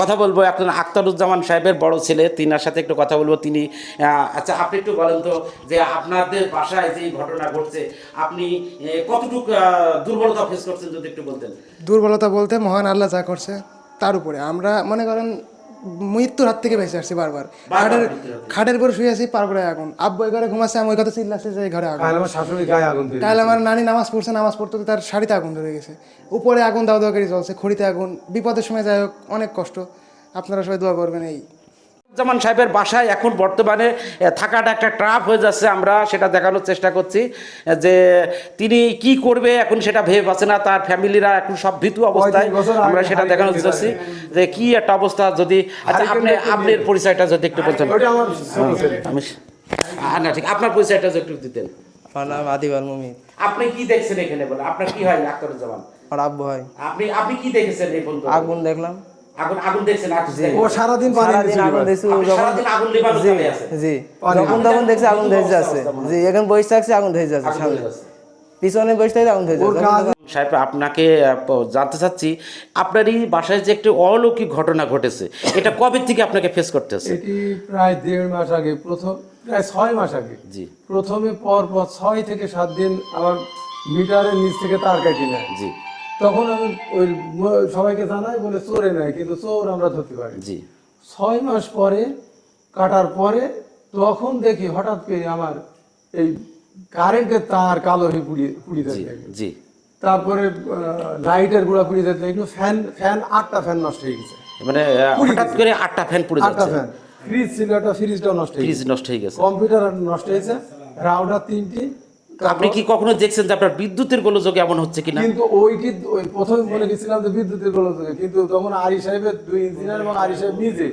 কথা বলব এখন আখতারুজ্জামান সাহেবের বড় ছেলে। তিনার সাথে একটু কথা বলব। তিনি আচ্ছা আপনি একটু বলেন তো যে আপনাদের বাসায় যে ঘটনা ঘটছে, আপনি কতটুকু দুর্বলতা ফেস করছেন যদি একটু বলতেন? দুর্বলতা বলতে মহান আল্লাহ যা করছে তার উপরে। আমরা মনে করেন মৃত্যুর হাত থেকে বেঁচে আসছি বারবার। খাটের খাটের উপর শুয়ে আছি পার করে আগুন। আব্বু ঘরে ঘুমাচ্ছে আমি ওই কথা চিল্লাচ্ছে যে ঘরে আগুন। কাল আমার শাশুড়ি গায়ে আগুন কাল আমার নানি নামাজ পড়ছে নামাজ পড়তে পড়তে তার শাড়িতে আগুন ধরে গেছে। উপরে আগুন দাও দাও করে চলছে খড়িতে আগুন বিপদের সময় যাই হোক অনেক কষ্ট। আপনারা সবাই দোয়া করবেন এই জামান সাহেবের বাসায় এখন বর্তমানে থাকাটা একটা ট্রাপ হয়ে যাচ্ছে আমরা সেটা দেখানোর চেষ্টা করছি যে তিনি কি করবে এখন সেটা ভেবে পাচ্ছে না তার ফ্যামিলিরা এখন সব ভীতু অবস্থায় আমরা সেটা দেখানোর চাচ্ছি যে কি একটা অবস্থা যদি আচ্ছা আপনি আপনার পরিচয়টা যদি একটু বলতেন। ছোট ছেলে। আমি না ঠিক আপনার পরিচয়টা যদি একটু দিতেন। আমার নাম আদিবাল মুমিন। আপনি কি দেখছেন এখানে বলে আপনার কি হয় আখতারুজ্জামান আমার আব্বু হয়। আপনি আপনি কি দেখেছেন এই পর্যন্ত আগুন দেখলাম। আগুন আগুন দেখছেন আগুন ও সারাদিন পানি আগুন দেখছি ও আপনি আগুন জি জি। যখন তখন দেখছি আগুন ধরে যাচ্ছে। জি এখন বসে থাকছে আগুন ধরে যাচ্ছে সামনে। পিছনে বসে থাকছে আগুন ধরে ওর সাহেব আপনাকে জানতে চাচ্ছি আপনারই বাসায় যে একটি অলৌকিক ঘটনা ঘটেছে এটা কবে থেকে আপনাকে ফেস করতেছে? এটি প্রায় দেড় মাস আগে প্রথম প্রায় ছয় মাস আগে। জি। প্রথমে পর পর ছয় থেকে সাত দিন আমার মিটারের নিচ থেকে তার কেটে নেয় জি। তখন আমি ওই সবাইকে জানাই বলে চোরে নেয় কিন্তু চোর আমরা ধরতে পারি। জি। ছয় মাস পরে কাটার পরে তখন দেখি হঠাৎ করে আমার এই কারেন্টের তার কালো হয়ে পুড়িয়ে পুড়িয়ে জি জি। তারপরে লাইটের গুঁড়া পুড়িয়ে যাচ্ছে একটু ফ্যান ফ্যান আটটা ফ্যান নষ্ট হয়ে গেছে। মানে হঠাৎ করে আটটা ফ্যান পুড়ে যাচ্ছে। আটটা ফ্যান। ফ্রিজ ছিল একটা ফ্রিজটাও নষ্ট হয়ে ফ্রিজ নষ্ট হয়ে গেছে। কম্পিউটার নষ্ট হয়েছে। রাউটার তিনটি আপনি কি কখনো দেখছেন যে আপনার বিদ্যুতের গোলযোগ এমন হচ্ছে কিনা? কিন্তু ওই প্রথমে বলে গেছিলাম যে বিদ্যুতের গোলযোগে কিন্তু তখন আরি সাহেবের দুই ইঞ্জিনিয়ার এবং আরি সাহেব নিজে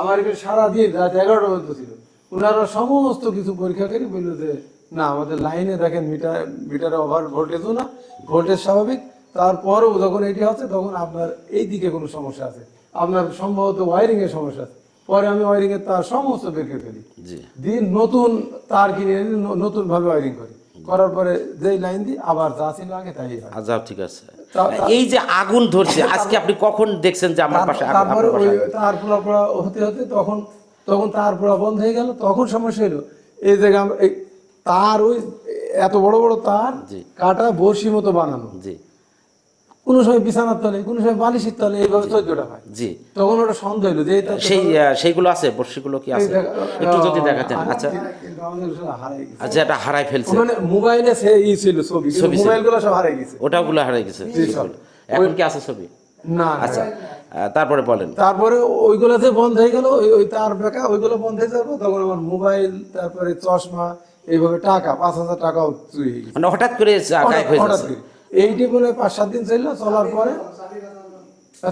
আমার সারা দিন রাত এগারোটা পর্যন্ত ছিল। ওনারা সমস্ত কিছু পরীক্ষা করে বলল যে না আমাদের লাইনে দেখেন মিটার মিটারে ওভার ভোল্টেজও না ভোল্টেজ স্বাভাবিক। তারপরেও যখন এটি হচ্ছে তখন আপনার এই দিকে কোনো সমস্যা আছে। আপনার সম্ভবত ওয়ারিং এর সমস্যা আছে। পরে আমি ওয়ারিং এর তার সমস্ত বের করে ফেলি। দিন নতুন তার কিনে নতুন ভাবে ওয়ারিং করি। করার পরে যেই লাইন দিই আবার যা ছিল আগে তাই আজাব ঠিক আছে। এই যে আগুন ধরছে আজকে আপনি কখন দেখছেন যে আমার পাশে আগুন তারপরে? তার পোড়া পোড়া হতে হতে তখন তখন তার পোড়া বন্ধ হয়ে গেল তখন সমস্যা হলো। এই জায়গা তার ওই এত বড় বড় তার। কাটা বড়শি মতো বানানো। জি। কোনো সময় বিছানার তলে কোনো সময় বালিশের তলে এইভাবে হয়। জি। তখন ওটা সন্দেহ হলো যে সেই সেইগুলো আছে বর্ষিগুলো কি আছে? একটু যদি দেখাতেন। আচ্ছা। গেছে। আচ্ছা এটা হারাই ফেলছে। মানে মোবাইলে সে ই ছিল ছবি ছবি মোবাইলগুলো সব হারাই গেছে। ওটাগুলো হারাই গেছে এখন কি আছে ছবি? না আচ্ছা তারপরে বলেন। তারপরে ওইগুলোতে বন্ধ হয়ে গেল ওই ওই তার বেকা ওইগুলো বন্ধ হয়ে যাব তখন আমার মোবাইল তারপরে চশমা এইভাবে টাকা পাঁচ হাজার টাকাও চুরি মানে হঠাৎ করে গায়েব হয়ে যাচ্ছে। এইটি বলে পাঁচ সাত দিন চলল চলার পরে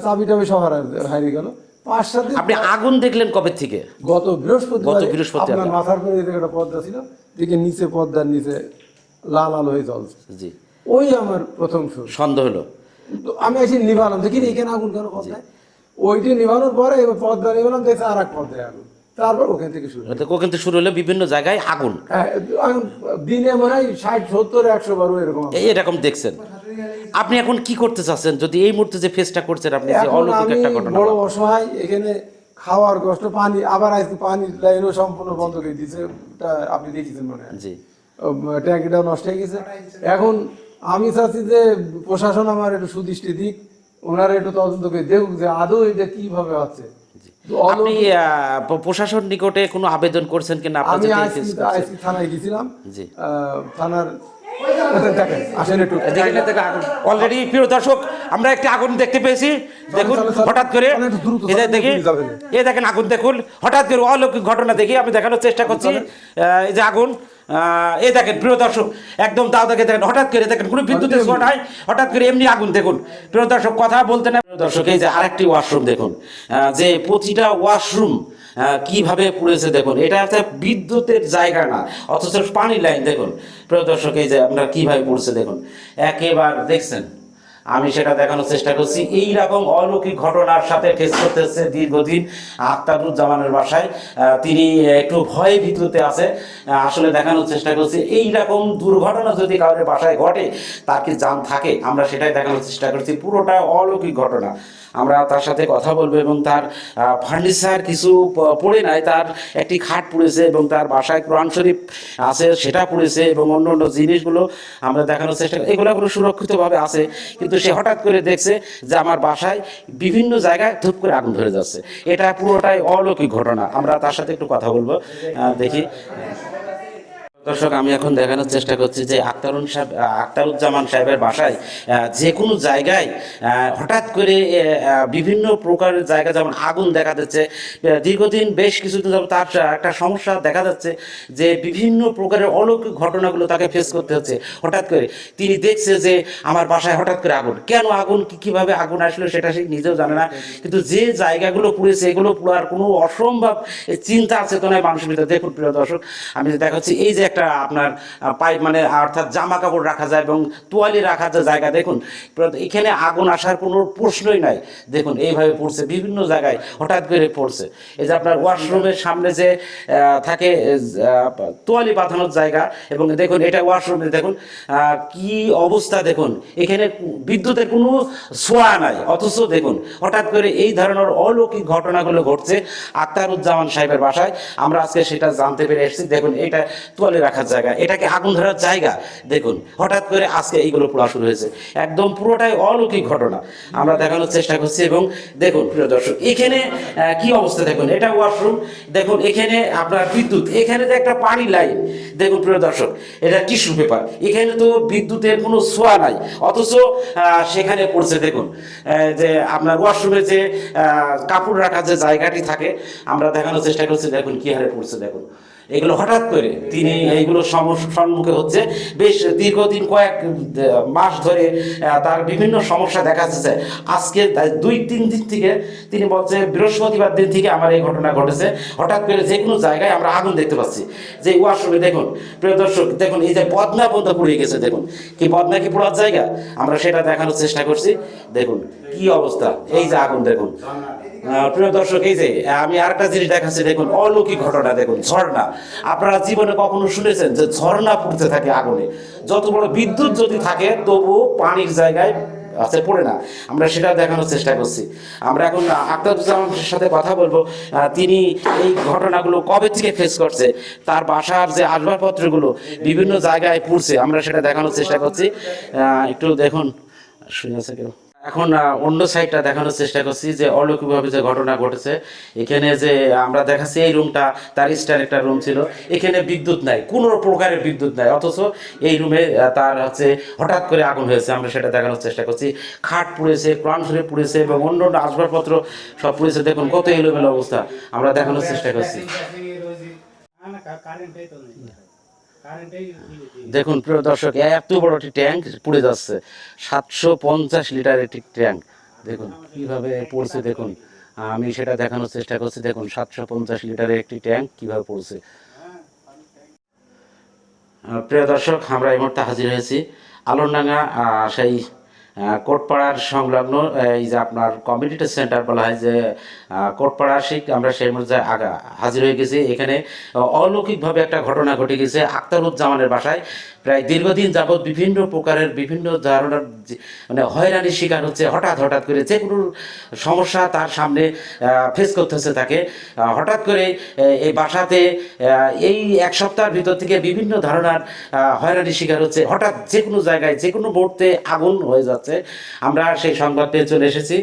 চাবিটা হারা- হারিয়ে গেল। পাঁচ সাত দিন আপনি আগুন দেখলেন কবে থেকে? গত বৃহস্পতি গত। আপনার মাথার পরে এই একটা পর্দা ছিল দিকে নিচে পর্দার নিচে লাল লাল হয়ে জ্বলছে। জি। ওই আমার প্রথম শুরু সন্দেহ হলো। তো আমি এসে নিভালাম দেখি এখানে আগুন কেন পর্দায় ওইটি নিভানোর পরে পর্দা নিভালাম দেখছি আর এক পর্দায় আগুন। তারপর ওখান থেকে শুরু ওখান থেকে শুরু হলো বিভিন্ন জায়গায় আগুন। হ্যাঁ, দিনে মনে হয় ষাট সত্তর একশো বারো এরকম এরকম দেখছেন। আপনি এখন কি করতে চাচ্ছেন? যদি এই মুহূর্তে যে ফেসটা করছেন আপনি যে অলৌকিক একটা ঘটনা বড় অসহায় এখানে খাওয়ার কষ্ট পানি আবার আজকে পানির লাইনও সম্পূর্ণ বন্ধ করে দিয়েছে। আপনি দেখেছেন মনে হয়। জি। উম, ট্যাঙ্কিটাও নষ্ট হয়ে গেছে। এখন আমি চাচ্ছি যে প্রশাসন আমার একটু সুদৃষ্টি দিক ওনারা একটু তদন্ত করে দেখুক যে আদৌ এটা কীভাবে হচ্ছে। আপনি প্রশাসন নিকটে কোনো আবেদন করছেন কিনা আমি আইসি থানায় গেছিলাম। জি। থানার অলরেডি প্রিয় দর্শক আমরা একটি আগুন দেখতে পেয়েছি। দেখুন। হঠাৎ করে দেখি। এই দেখেন আগুন দেখুন। হঠাৎ করে অলৌকিক ঘটনা দেখি আমি দেখানোর চেষ্টা করছি। এই যে আগুন আহ, এই দেখেন প্রিয় দর্শক একদম তাও দেখে দেখেন হঠাৎ করে দেখেন কোনো বিদ্যুতের শর্ট নাই হঠাৎ করে এমনি আগুন দেখুন। প্রিয় দর্শক কথা বলতে না প্রিয় দর্শক এই যে আরেকটি ওয়াশরুম দেখুন। আহ, যে প্রতিটা ওয়াশরুম কীভাবে পুড়েছে দেখুন এটা হচ্ছে বিদ্যুতের জায়গা না অথচ পানি লাইন দেখুন। প্রিয় দর্শক এই যে আপনার কীভাবে পুড়ছে দেখুন। একেবার দেখছেন? আমি সেটা দেখানোর চেষ্টা করছি। এই রকম অলৌকিক ঘটনার সাথে ফেস করতেছে দীর্ঘদিন আখতারুজ্জামানের বাসায়। তিনি একটু ভয় ভিতরতে আছে। আসলে দেখানোর চেষ্টা করছি। এই রকম দুর্ঘটনা যদি কারোর বাসায় ঘটে, তার কি জান থাকে? আমরা সেটাই দেখানোর চেষ্টা করছি। পুরোটা অলৌকিক ঘটনা। আমরা তার সাথে কথা বলব এবং তার ফার্নিচার কিছু পড়ে নাই, তার একটি খাট পড়েছে এবং তার বাসায় কোরআন শরীফ আছে, সেটা পড়েছে এবং অন্য অন্য জিনিসগুলো আমরা দেখানোর চেষ্টা করি। এগুলো কোনো সুরক্ষিতভাবে আছে, কিন্তু সে হঠাৎ করে দেখছে যে আমার বাসায় বিভিন্ন জায়গায় ধূপ করে আগুন ধরে যাচ্ছে। এটা পুরোটাই অলৌকিক ঘটনা। আমরা তার সাথে একটু কথা বলব দেখি। দর্শক, আমি এখন দেখানোর চেষ্টা করছি যে আক্তারুন সাহেব আক্তারুজ্জামান সাহেবের বাসায় যে কোনো জায়গায় হঠাৎ করে বিভিন্ন প্রকারের জায়গা, যেমন আগুন দেখা যাচ্ছে দীর্ঘদিন বেশ কিছুদিন যাবত তার একটা সমস্যা দেখা যাচ্ছে যে বিভিন্ন প্রকারের অলৌকিক ঘটনাগুলো তাকে ফেস করতে হচ্ছে। হঠাৎ করে তিনি দেখছে যে আমার বাসায় হঠাৎ করে আগুন। কেন আগুন? কি, কীভাবে আগুন আসলো সেটা সে নিজেও জানে না। কিন্তু যে জায়গাগুলো পুড়েছে, এগুলো পুরার কোনো অসম্ভব চিন্তা আছে তো নয় মানুষের ভিতরে। দেখুন প্রিয় দর্শক, আমি দেখাচ্ছি, এই যে একটা আপনার পাইপ মানে অর্থাৎ জামা কাপড় রাখা যায় এবং তোয়ালি রাখা যে জায়গা, দেখুন এখানে আগুন আসার কোনো প্রশ্নই নাই। দেখুন, এইভাবে পড়ছে, বিভিন্ন জায়গায় হঠাৎ করে পড়ছে। এই যে আপনার ওয়াশরুমের সামনে যে থাকে তোয়ালি বাঁধানোর জায়গা এবং দেখুন, এটা ওয়াশরুমে, দেখুন কি অবস্থা, দেখুন, এখানে বিদ্যুতের কোনো ছোঁয়া নাই। অথচ দেখুন, হঠাৎ করে এই ধরনের অলৌকিক ঘটনাগুলো ঘটছে আক্তারুজ্জামান সাহেবের বাসায়। আমরা আজকে সেটা জানতে পেরে এসেছি। দেখুন, এটা তোয়ালে রাখার জায়গা, এটাকে আগুন ধরার জায়গা। দেখুন, হঠাৎ করে আজকে এইগুলো পড়া শুরু হয়েছে। একদম পুরোটাই অলৌকিক ঘটনা। আমরা দেখানোর চেষ্টা করছি এবং দেখুন, প্রিয় দর্শক, এখানে কি অবস্থা দেখুন, এটা ওয়াশরুম। দেখুন, এখানে আপনার বিদ্যুৎ, এখানে যে একটা পানি লাইন। দেখুন, প্রিয় দর্শক, এটা টিস্যু পেপার। এখানে তো বিদ্যুতের কোনো ছোঁয়া নাই, অথচ সেখানে পড়ছে, দেখুন যে আপনার ওয়াশরুমে যে কাপড় রাখার যে জায়গাটি থাকে, আমরা দেখানোর চেষ্টা করছি, দেখুন, কি হারে পড়ছে, দেখুন। এগুলো হঠাৎ করে তিনি এইগুলো সম্মুখে হচ্ছে বেশ দীর্ঘদিন কয়েক মাস ধরে তার বিভিন্ন সমস্যা দেখা যাচ্ছে। আজকে দুই, তিন দিন থেকে তিনি বলছে, বৃহস্পতিবার দিন থেকে আমার এই ঘটনা ঘটেছে। হঠাৎ করে যে কোনো জায়গায় আমরা আগুন দেখতে পাচ্ছি। যে ওয়াশরুমে দেখুন, প্রিয় দর্শক, দেখুন, এই যে বদনা পর্যন্ত পুড়ে গেছে, দেখুন। কি বদনা কি পোড়ার জায়গা? আমরা সেটা দেখানোর চেষ্টা করছি। দেখুন, কি অবস্থা? এই যে আগুন, দেখুন। প্রিয় দর্শক, এই যে, আমি আরেকটা জিনিস দেখাচ্ছি, দেখুন, অলৌকিক ঘটনা, দেখুন, ঝর্ণা। আপনারা জীবনে কখনো শুনেছেন যে ঝর্ণা পড়তে থাকে আগুনে? যত বড় বিদ্যুৎ যদি থাকে তবু পানির জায়গায় আছে, পড়ে না। আমরা সেটা দেখানোর চেষ্টা করছি। আমরা এখন আক্তারুজ্জামানের সাথে কথা বলব। তিনি এই ঘটনাগুলো কবে থেকে ফেস করছে? তার বাসার যে আসবাবপত্রগুলো বিভিন্ন জায়গায় পড়ছে, আমরা সেটা দেখানোর চেষ্টা করছি। একটু দেখুন শুনে আছে কেউ? এখন অন্য সাইডটা দেখানোর চেষ্টা করছি যে অলৌকিকভাবে যে ঘটনা ঘটেছে। এখানে যে আমরা দেখাচ্ছি এই রুমটা তার স্টার একটা রুম ছিল। এখানে বিদ্যুৎ নাই, কোনো প্রকারের বিদ্যুৎ নাই। অথচ এই রুমে তার হচ্ছে হঠাৎ করে আগুন হয়েছে, আমরা সেটা দেখানোর চেষ্টা করছি। খাট পুড়েছে শরীফ পুড়েছে এবং অন্য অন্য আসবাবপত্র সব পুড়েছে। দেখুন কত এলোমেলো অবস্থা, আমরা দেখানোর চেষ্টা করছি। দেখুন, প্রিয় দর্শক এত বড় একটি ট্যাঙ্ক পুড়ে যাচ্ছে। সাতশো পঞ্চাশ লিটার একটি ট্যাঙ্ক। দেখুন, কীভাবে পড়ছে, দেখুন। আমি সেটা দেখানোর চেষ্টা করছি। দেখুন, সাতশো পঞ্চাশ লিটারের একটি ট্যাঙ্ক কীভাবে পড়ছে। প্রিয় দর্শক, আমরা এই মুহূর্তে হাজির হয়েছি। আলোরডাঙ্গা সেই কোটপাড়ার সংলগ্ন এই যে আপনার কমিউনিটি সেন্টার বলা হয় যে কোটপাড়া শিখ, আমরা সেই মুহূর্তে আগা, হাজির হয়ে গেছি। এখানে অলৌকিকভাবে একটা ঘটনা ঘটে গেছে আক্তারুজ্জামানের বাসায়। প্রায় দীর্ঘদিন যাবৎ বিভিন্ন প্রকারের বিভিন্ন ধরনের মানে হয়রানির শিকার হচ্ছে। হঠাৎ হঠাৎ করে যে কোনো সমস্যা তার সামনে ফেস করতে হচ্ছে তাকে। হঠাৎ করে এই বাসাতে এই এক সপ্তাহের ভিতর থেকে বিভিন্ন ধরনের হয়রানির শিকার হচ্ছে। হঠাৎ যে কোনো জায়গায়, যে কোনো মুহূর্তে আগুন হয়ে যাচ্ছে। আমরা সেই সংবাদ পেয়ে চলে এসেছি।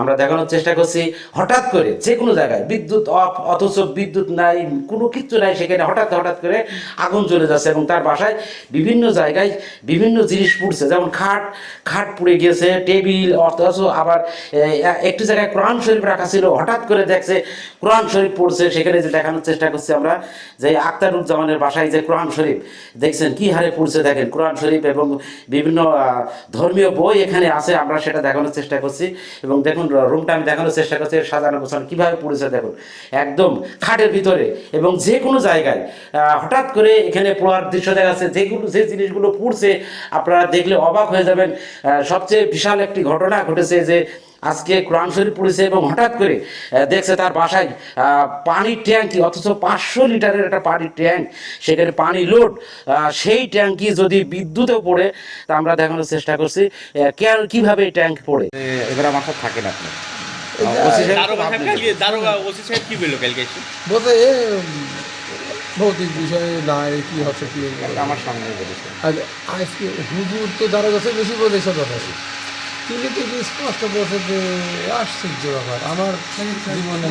আমরা দেখানোর চেষ্টা করছি, হঠাৎ করে যে কোনো জায়গায় বিদ্যুৎ অফ, অথচ বিদ্যুৎ নাই, কোনো কিচ্ছু নাই, সেখানে হঠাৎ হঠাৎ করে আগুন চলে যাচ্ছে এবং তার বাসায় বিভিন্ন জায়গায় বিভিন্ন জিনিস পুড়ছে। যেমন খাট খাট পুড়ে গিয়েছে, টেবিল, অথচ আবার একটি জায়গায় কোরআন শরীফ রাখা ছিল, হঠাৎ করে দেখছে কোরআন শরীফ পড়ছে। সেখানে যে দেখানোর চেষ্টা করছি আমরা, যে আক্তারুজ্জামানের বাসায় যে কোরআন শরীফ, দেখছেন কি হারে পড়ছে দেখেন। কোরআন শরীফ এবং বিভিন্ন ধর্মীয় বই এখানে আছে, আমরা সেটা দেখানোর চেষ্টা করছি। এবং দেখুন রুমটা আমি দেখানোর চেষ্টা করছি সাজানো গোছানো কীভাবে পড়েছে দেখুন। একদম খাটের ভিতরে এবং যে কোনো জায়গায় হঠাৎ করে এখানে পড়ার দৃশ্য দেখা যাচ্ছে, যেগুলো, যে জিনিসগুলো পড়ছে, আপনারা দেখলে অবাক হয়ে যাবেন। সবচেয়ে বিশাল একটি ঘটনা ঘটেছে যে আজকে কোরআন শরীফ পড়েছে এবং হঠাৎ করে দেখছে তার বাসায় পানির ট্যাঙ্কি অথচ পাঁচশো লিটারের একটা পানির ট্যাঙ্ক সেখানে পানি লোড সেই ট্যাঙ্কি যদি বিদ্যুতে পড়ে তা আমরা দেখানোর চেষ্টা করছি কেন কীভাবে এই ট্যাঙ্ক পড়ে? এবার আমার সাথে থাকেন আপনি। ভৌতিক বিষয়ে না কি হচ্ছে কি আমার সামনে বলেছে। আজকে হুজুর তো দারোগা বেশি বলেছে কথা তিনি কিন্তু স্পষ্ট বলছে যে আশ্চর্য ব্যাপার আমার জীবনে